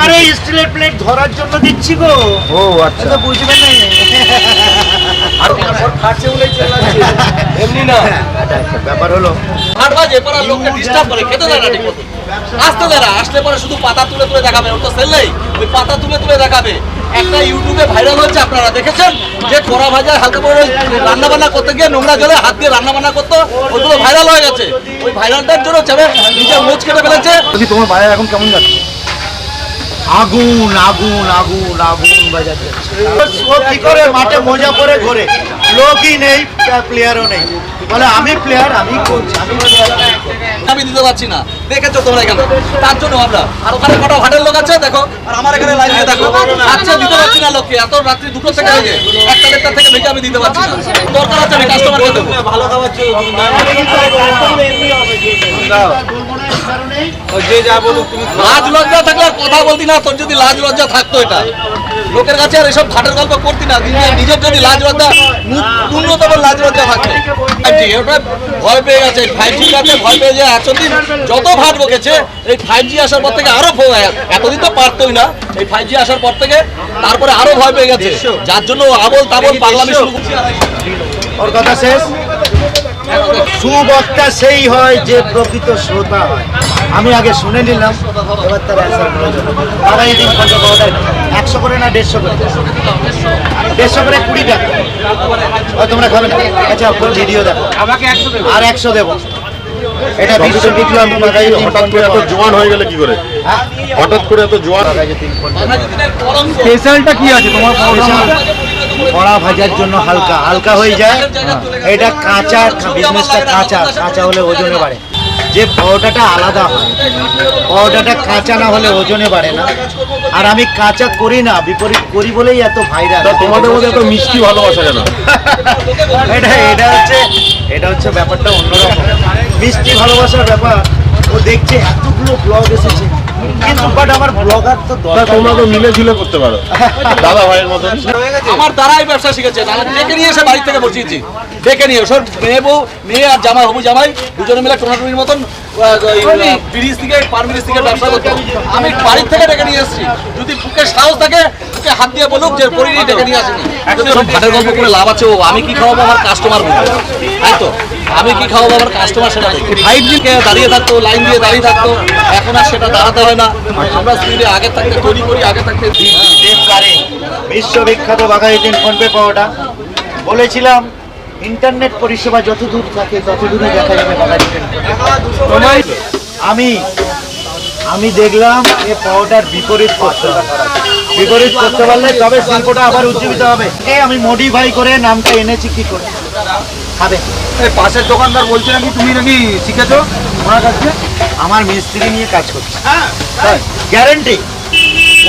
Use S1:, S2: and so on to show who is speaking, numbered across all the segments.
S1: আরে স্টিলের প্লেট ধরার জন্য দিচ্ছি গো।
S2: ও আচ্ছা।
S1: তো বুঝবে না
S2: আর ওর বলেই এমনি না।
S1: এটা ব্যাপার হলো।
S3: লোককে ডিস্টার্ব করে খেতে দেয় না ঠিক মতো। আসতে দেয় না আসলে পরে শুধু পাতা তুলে তুলে দেখাবে ওর তো সেল নেই। ওই পাতা তুলে তুলে দেখাবে। একটা ইউটিউবে ভাইরাল হচ্ছে আপনারা দেখেছেন? যে খোরা ভাজা হালকা করে রান্না বান্না করতে গিয়ে নোংরা জলে হাত দিয়ে রান্না বান্না করতো ওইগুলো ভাইরাল হয়ে গেছে। ওই ভাইরালটার জন্য নিজের মোচ কেটে ফেলেছে।
S2: তোমার ভাই এখন কেমন যাচ্ছে?
S1: আগুন আগুন আগুন আগুন বাজাতে ও কি করে মাঠে মোজা পরে ঘোরে? লোকই নেই প্লেয়ারও নেই। বলে আমি প্লেয়ার আমি কোচ আমি আমি
S3: দিতে পারছি না। দেখেছ তোমরা এখানে? তার জন্য আমরা। আর ওখানে কটা ভাটের লোক আছে? দেখো। আর আমার এখানে লাইন দিয়ে দেখো। আচ্ছা দিতে পারছি না লোককে। এত রাত্রি দুটো থেকে হয়ে একটা দেড়টা থেকে ভেজে আমি দিতে পারছি না। দরকার আছে আমি কাস্টমারকে দেবো।
S2: ভালো খাবার যে যা বলুক তুমি
S3: লাজ লজ্জা থাকলে আর কথা বলতি না তোর যদি লাজ লজ্জা থাকতো এটা। লোকের কাছে আর এসব ঘাটের গল্প করতি না নিজে- নিজের যদি লাজ লজ্জা ন্যূনতম লাজ লজ্জা থাকতো ওটা ভয় পেয়ে গেছে ফাইভ জি কাছে ভয় পেয়ে যে এতদিন যত ভাট বকেছে এই ফাইভ জি আসার পর থেকে আরও ভয় এতদিন তো পারতোই না এই ফাইভ জি আসার পর থেকে তারপরে আরও ভয় পেয়ে গেছে। যার জন্য আবল তাবল পাগলামি শুরু করছে।
S1: ওর কথা শেষ? সুবক্তা সেই হয় যে প্রকৃত শ্রোতা হয়। আমি আগে শুনে নিলাম। এবার তার অ্যান্সার পঞ্চাশ একশো করে না দেড়শো করে? দেড়শো করে কুড়ি টাকা। ও, তোমরা খাবে না। আচ্ছা ভিডিও দেখো।
S2: আমাকে একশো দেবে।
S1: আর একশো দেবো। এটা বিশ্ব বিক্রম
S4: হঠাৎ করে এত জোয়ান হয়ে গেলে কি করে?
S1: হ্যাঁ?
S4: হঠাৎ করে এত জোয়ান
S2: স্পেশালটা কি আছে? তোমার
S1: কড়া ভাজার জন্য হালকা হালকা হয়ে যায়। এটা কাঁচা বিজনেসটা কাঁচা কাঁচা হলে ওজনে বাড়ে। যে পরোটাটা আলাদা হয়। পরোটাটা কাঁচা না হলে ওজনে বাড়ে না। আর আমি কাঁচা করি না বিপরীত করি বলেই এত ভাইরাল
S4: তোমাদের মধ্যে এত মিষ্টি ভালোবাসা কেন?
S1: এটা এটা হচ্ছে এটা হচ্ছে ব্যাপারটা অন্যরকম। মিষ্টি ভালোবাসার ব্যাপার। ও দেখছে এতগুলো ব্লগ এসেছে। কিন্তু বাট আমার ব্লগার তো দরকার
S4: তোমরা তো মিলে ঝুলে করতে পারো। দাদা ভাইয়ের মতন।
S3: আমার দ্বারাই ব্যবসা শিখেছে। আমি ডেকে নিয়ে এসে বাড়ি থেকে বসিয়েছি। ডেকে নিয়ে সব মেয়ে বউ মেয়ে আর জামাই হবু জামাই দুজনে মিলে টোনাটুনির মতন ব্রিজ থেকে পার ব্রিজ থেকে ব্যবসা করতো। আমি বাড়ির থেকে ডেকে নিয়ে এসেছি। যদি বুকে সাহস থাকে বুকে হাত দিয়ে বলুক যে পরিনি ডেকে নিয়ে আসেনি। সব ঘাটের গল্প করে লাভ আছে ও আমি কি খাওয়াবো আমার কাস্টমার বুঝবে তাই তো? আমি কি খাওয়াবো আমার কাস্টমার সেটা ফাইভ জি দাঁড়িয়ে থাকতো লাইন দিয়ে দাঁড়িয়ে থাকতো এখন আর সেটা দাঁড়াতে হয় না। আমরা স্পিডে আগে থাকতে তৈরি করি আগে থাকতে দিই।
S1: দেবদারে বিশ্ববিখ্যাত বাঘাইতেন ফোনপে পাওয়াটা। বলেছিলাম ইন্টারনেট পরিষেবা যত দূর থাকে তত দূরে দেখা যাবে আমি আমি দেখলাম এ পাওয়াটার বিপরীত করতে বিপরীত করতে পারলে তবে শিল্পটা আবার উজ্জীবিত হবে। এ আমি মডিফাই করে নামটা এনেছি কি করে? খাবে।
S2: পাশের দোকানদার বলছে নাকি তুমি নাকি শিখেছো? ওনার কাছে
S1: আমার মিস্ত্রি নিয়ে কাজ করছে। গ্যারেন্টি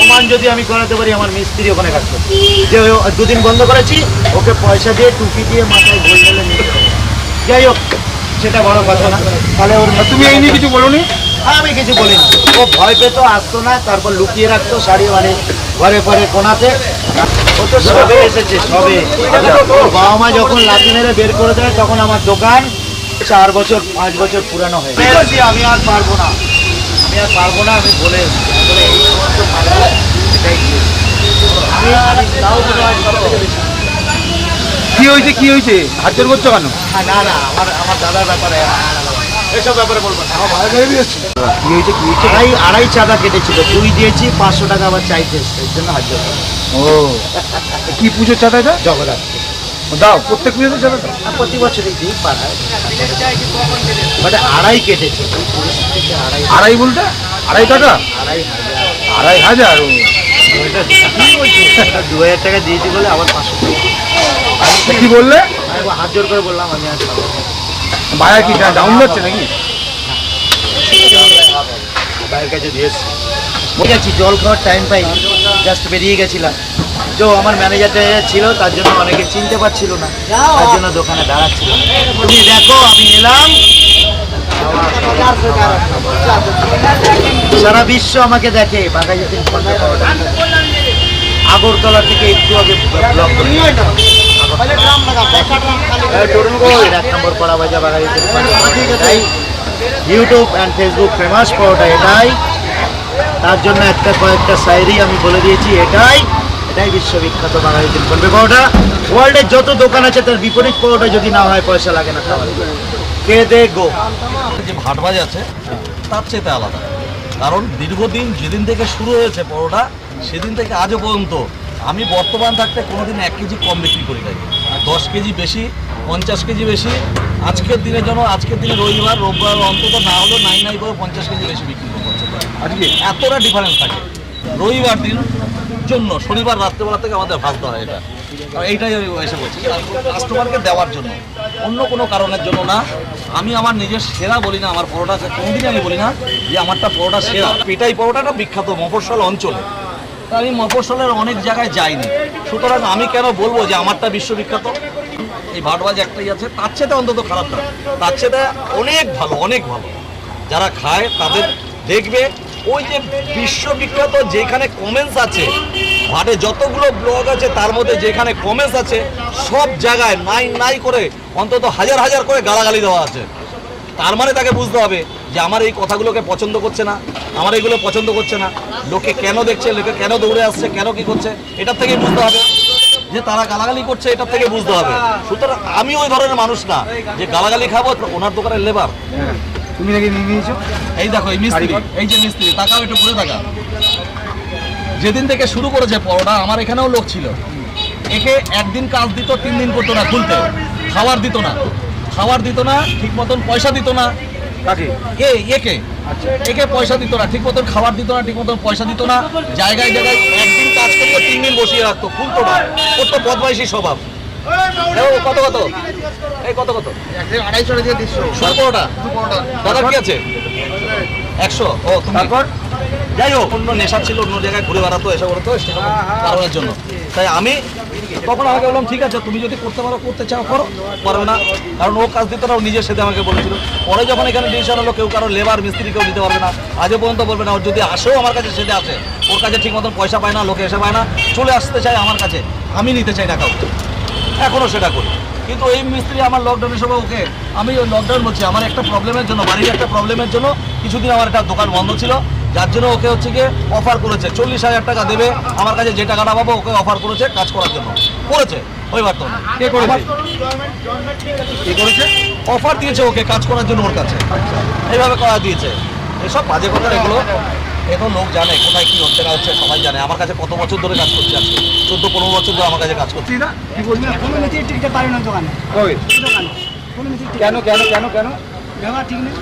S1: প্রমাণ যদি আমি করাতে পারি আমার মিস্ত্রি ওখানে কাজ করছে যে দুদিন বন্ধ করেছি ওকে পয়সা দিয়ে টুপি দিয়ে মাথায় ঘোল ঢেলে নিয়ে যাই হোক সেটা বড় কথা না। তাহলে ওর
S2: তুমি এই নিয়ে কিছু বলোনি?
S1: আমি কিছু বলিনি। ও ভয় পেতো আসতো না তারপর লুকিয়ে রাখতো শাড়ি মানে ঘরে ঘরে কোনাতে। ও তো সবে এসেছে সবে। বাবা মা যখন লাঠি মেরে বের করে দেয় তখন আমার দোকান চার বছর পাঁচ বছর পুরানো হয়ে আমি আর পারব না। আমি আর পারব না আমি বলে আসলে এই সমস্ত পারব এটাই আমি আমি তাও মনে হয় সব থেকে বেশি।
S2: কি হয়েছে কি হয়েছে? হাত জোর করছ কেন?
S1: হ্যাঁ, না না আমার আমার দাদার ব্যাপারে এসব ব্যাপারে বলব না। আমার ভাই দিয়েছি
S2: কি হয়েছে কি হয়েছে?
S1: আড়াই আড়াই চাঁদা কেটেছিল। দুই দিয়েছি পাঁচশো টাকা আবার চাইতে এসছে। এর জন্য হাজার
S2: ও। কি পুজোর চাঁদা এটা?
S1: জগদ্ধাত্রী।
S2: দাও প্রত্যেক পুজোতে দাও
S1: আর প্রতি বছরই দিই পাড়ায়। বাট আড়াই কেটেছে। আড়াই
S2: বলতে আড়াই টাকা?
S1: আড়াই হাজার।
S2: আড়াই হাজার।
S1: দু হাজার টাকা দিয়েছি বলে আবার পাঁচশো
S2: কি বললে?
S1: হাত জোর করে বললাম আমি আর
S2: ভাইয়া কি ডাউন যাচ্ছে নাকি?
S1: ভাইয়ের কাছে দিয়ে এসছি। ঠিক আছে জল খাওয়ার টাইম পাইনি। জাস্ট বেরিয়ে গেছিলাম। তো আমার ম্যানেজারটা ছিল, তার জন্য অনেকে চিনতে পারছিল না। তার জন্য দোকানে দাঁড়াচ্ছিল তুমি দেখো, আমি এলাম। সারা বিশ্ব আমাকে দেখে বাঘাযতীন আগরতলা থেকে একটু আগে এক নম্বর পড়া বাজা তাই ইউটিউব অ্যান্ড ফেসবুক ফেমাস পাওয়াটা এটাই। তার জন্য একটা কয়েকটা সাইরি আমি বলে দিয়েছি, এটাই। এটাই বিশ্ববিখ্যাত বাঙালি তিনকন্ডে পাউডার ওয়ার্ল্ডের যত দোকান আছে তার বিপরীত পাউডার যদি না হয় পয়সা লাগে না খাওয়া কে দে গো?
S3: যে ভাটবাজ আছে তার চেয়ে আলাদা। কারণ দীর্ঘদিন যেদিন থেকে শুরু হয়েছে পরোটা সেদিন থেকে আজও পর্যন্ত আমি বর্তমান থাকতে কোনোদিন এক কেজি কম বিক্রি করি নাই। দশ কেজি বেশি পঞ্চাশ কেজি বেশি আজকের দিনের জন্য আজকের দিনে রবিবার রোববার অন্তত না হলেও নাই নাই করে পঞ্চাশ কেজি বেশি বিক্রি করব আজকে? এতটা ডিফারেন্স থাকে। রবিবার দিন জন্য শনিবার রাত্রেবেলা থেকে আমাদের ভাজতে হয় এটা। এইটাই আমি এসে বলছি কাস্টমারকে দেওয়ার জন্য। অন্য কোনো কারণের জন্য না। আমি আমার নিজের সেরা বলি না, আমার পরোটা কোনোদিনই আমি বলি না যে আমারটা পরোটা সেরা। পেটাই পরোটাটা বিখ্যাত মফস্বল অঞ্চলে। আমি মফস্বলের অনেক জায়গায় যাইনি। সুতরাং আমি কেন বলব যে আমারটা বিশ্ববিখ্যাত? এই ভাটবাজ একটাই আছে, তার চেয়ে অন্তত খারাপ না তার চেয়ে অনেক ভালো অনেক ভালো। যারা খায় তাদের দেখবে ওই যে বিশ্ববিখ্যাত যেখানে কমেন্টস আছে ভাটে যতগুলো ব্লগ আছে, তার মধ্যে যেখানে কমেন্টস আছে, সব জায়গায় নাই নাই করে, অন্তত হাজার হাজার করে গালাগালি দেওয়া আছে। তার মানে তাকে বুঝতে হবে যে আমার এই কথাগুলোকে পছন্দ করছে না, আমার এইগুলো পছন্দ করছে না, লোকে কেন দেখছে, লোকে কেন দৌড়ে আসছে, কেন কি করছে, এটার থেকে বুঝতে হবে। যে তারা গালাগালি করছে, এটার থেকে বুঝতে হবে। সুতরাং আমি ওই ধরনের মানুষ না, যে গালাগালি খাব, ওনার দোকানের লেবার
S2: তুমি নাকি নিয়ে নিয়েছো?
S3: এই দেখো এই মিস্ত্রি এই যে মিস্ত্রি তাকাও একটু ঘুরে থাকা যেদিন থেকে শুরু করেছে পরোটা আমার এখানেও লোক ছিল। একে একদিন কাজ দিত তিন দিন করতো না খুলতে। খাবার দিত না। খাবার দিত না ঠিক মতন পয়সা দিত না।
S2: কাকে?
S3: এ একে। একে পয়সা দিত না ঠিক মতন খাবার দিত না ঠিক মতন পয়সা দিত না। জায়গায় জায়গায় একদিন কাজ করতো তিন দিন বসিয়ে রাখতো খুলতো না। করতো বদমাইশি স্বভাব। কত কত? এই কত কত?
S2: আড়াইশো টাকা দিয়ে দিচ্ছ
S3: শুরু পরোটা? দাদা কি আছে? একশো। ও
S2: তারপর?
S3: যাই হোক অন্য নেশা ছিল অন্য জায়গায় ঘুরে বেড়াতো এসে করতো সেরকম কারণের জন্য। তাই আমি তখন আমাকে বললাম ঠিক আছে তুমি যদি করতে পারো করতে চাও করো। পারবে না। কারণ ও কাজ দিতে নিজের সাথে আমাকে বলেছিল। পরে যখন এখানে ডিসিশন হলো কেউ কারও লেবার মিস্ত্রি কেউ দিতে পারবে না। আজও পর্যন্ত বলবে না ওর যদি আসেও আমার কাছে সেটা আসে ওর কাছে ঠিক মতন পয়সা পায় না লোকে এসে পায় না। চলে আসতে চায় আমার কাছে। আমি নিতে চাই না কাউকে এখনও সেটা করি। কিন্তু এই মিস্ত্রি আমার লকডাউনের সময় ওকে আমি ওই লকডাউন বলছি আমার একটা প্রবলেমের জন্য বাড়ির একটা প্রবলেমের জন্য কিছুদিন আমার একটা দোকান বন্ধ ছিল যার জন্য ওকে হচ্ছে গিয়ে অফার করেছে। চল্লিশ হাজার টাকা দেবে আমার কাছে যে টাকাটা পাবো ওকে অফার করেছে কাজ করার জন্য। করেছে ওই বার তো
S2: কে করেছে? কে করেছে?
S3: অফার দিয়েছে ওকে কাজ করার জন্য ওর কাছে। এইভাবে করা দিয়েছে। এসব বাজে কথা এগুলো। এখন লোক জানে কোথায় কি হচ্ছে না হচ্ছে সবাই জানে। আমার কাছে কত বছর ধরে কাজ করছে আজকে? চোদ্দ পনেরো বছর ধরে আমার কাছে কাজ করছে।
S2: না কি বলবি
S5: কোনো পারে না দোকানে।
S2: কই?
S5: দোকানে। কোনো
S2: কেন কেন কেন কেন?
S5: ব্যবহার ঠিক নেই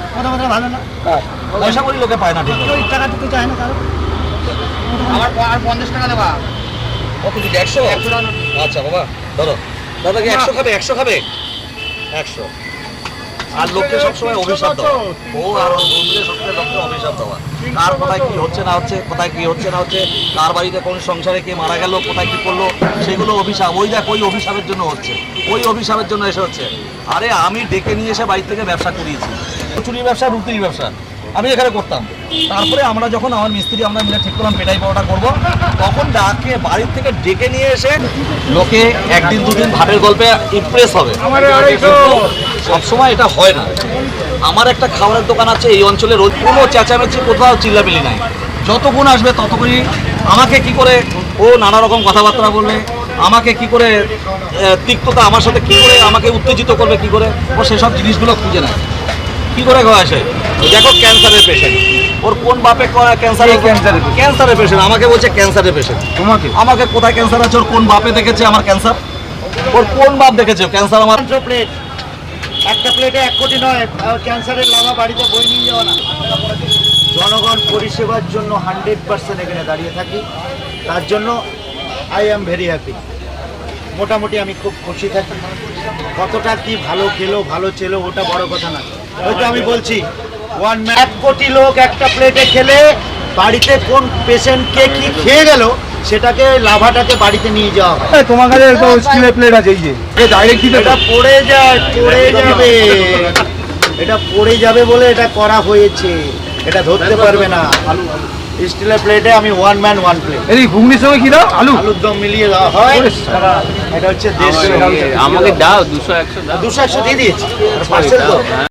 S5: ভালো না।
S3: পয়সা করি লোকে পায় না ঠিক মতো।
S5: ওই টাকা দিতে চায় না কারও।
S2: আমার আর পঞ্চাশ টাকা দেবা।
S3: কত দিকে একশো আচ্ছা বাবা ধরো। দাদা কি একশো খাবে? একশো খাবে? একশো। আর লোককে সবসময় অভিশাপ দেওয়া। আর বন্ধুকে সবসময় লোককে অভিশাপ দেওয়া। কার কোথায় কি হচ্ছে না হচ্ছে, কোথায় কি হচ্ছে না হচ্ছে, কার বাড়িতে কোন সংসারে কে মারা গেল, কোথায় কি করল, সেগুলো অভিশাপ। ওই দেখ, ওই অভিশাপের জন্য হচ্ছে। ওই অভিশাপের জন্য এসে হচ্ছে। আরে আমি ডেকে নিয়ে এসে বাড়ি থেকে ব্যবসা করিয়েছি। চুরির ব্যবসা, রুটির ব্যবসা। আমি এখানে করতাম। তারপরে আমরা যখন আমার মিস্ত্রি আমরা মিলে ঠিক করলাম পেটাই পরোটা করব। তখন ডাকে বাড়ির থেকে ডেকে নিয়ে এসে লোকে একদিন দুদিন ভাটের গল্পে ইমপ্রেস হবে। সবসময় এটা হয় না। আমার একটা খাবারের দোকান আছে এই অঞ্চলে রোজ কোনো চেঁচামেচি কোথাও চিল্লামিলি নাই। যতক্ষণ আসবে ততক্ষণই আমাকে কি করে ও নানা রকম কথাবার্তা বললে আমাকে কি করে তিক্ততা আমার সাথে কি করে আমাকে উত্তেজিত করবে কি করে ও সেসব জিনিসগুলো খুঁজে নেয়। কি করে হয় সে দেখো ক্যান্সারের পেশেন্ট ওর কোন বাপে ক্যান্সারের
S2: কে cancer এর?
S3: ক্যান্সারের পেশেন্ট আমাকে বলছে ক্যান্সারের পেশেন্ট
S2: তোমাকে?
S3: আমাকে কোথায় ক্যান্সার আছে? ওর কোন বাপে দেখেছে আমার ক্যান্সার? ওর কোন বাপ দেখেছে? ক্যান্সার আমার
S1: প্লেট একটা প্লেটে এক কোটি নয়। আর ক্যান্সারের লাভা বাড়িতে বই নিয়ে যাওয়া না। জনগণ পরিষেবার জন্য হান্ড্রেড পার্সেন্ট এখানে দাঁড়িয়ে থাকি। তার জন্য আই অ্যাম ভেরি হ্যাপি মোটামুটি আমি খুব খুশি থাকি। কতটা কি ভালো খেলো ভালো ছিল ওটা বড় কথা না। হয়তো আমি বলছি ওয়ান এক কোটি লোক একটা প্লেটে খেলে বাড়িতে কোন পেশেন্টকে কি খেয়ে গেল সেটাকে লাভাটাকে বাড়িতে নিয়ে যাওয়া হয়।
S2: তোমার কাছে তো স্টিলের প্লেট আছে এই যে। ডাইরেক্ট দিতে
S1: এটা পড়ে যায় পড়ে যাবে। এটা পড়ে যাবে বলে এটা করা হয়েছে। এটা ধরতে পারবে না। স্টিলের প্লেটে আমি ওয়ান ম্যান ওয়ান প্লেট
S2: এই ঘুগনির সঙ্গে কি দাও? আলু।
S1: আলুর দম মিলিয়ে দেওয়া হয়। এটা হচ্ছে দেশ
S6: আমাকে দাও দুশো একশো দাও।
S1: দুশো একশো দিয়ে দিয়েছি। পার্সেল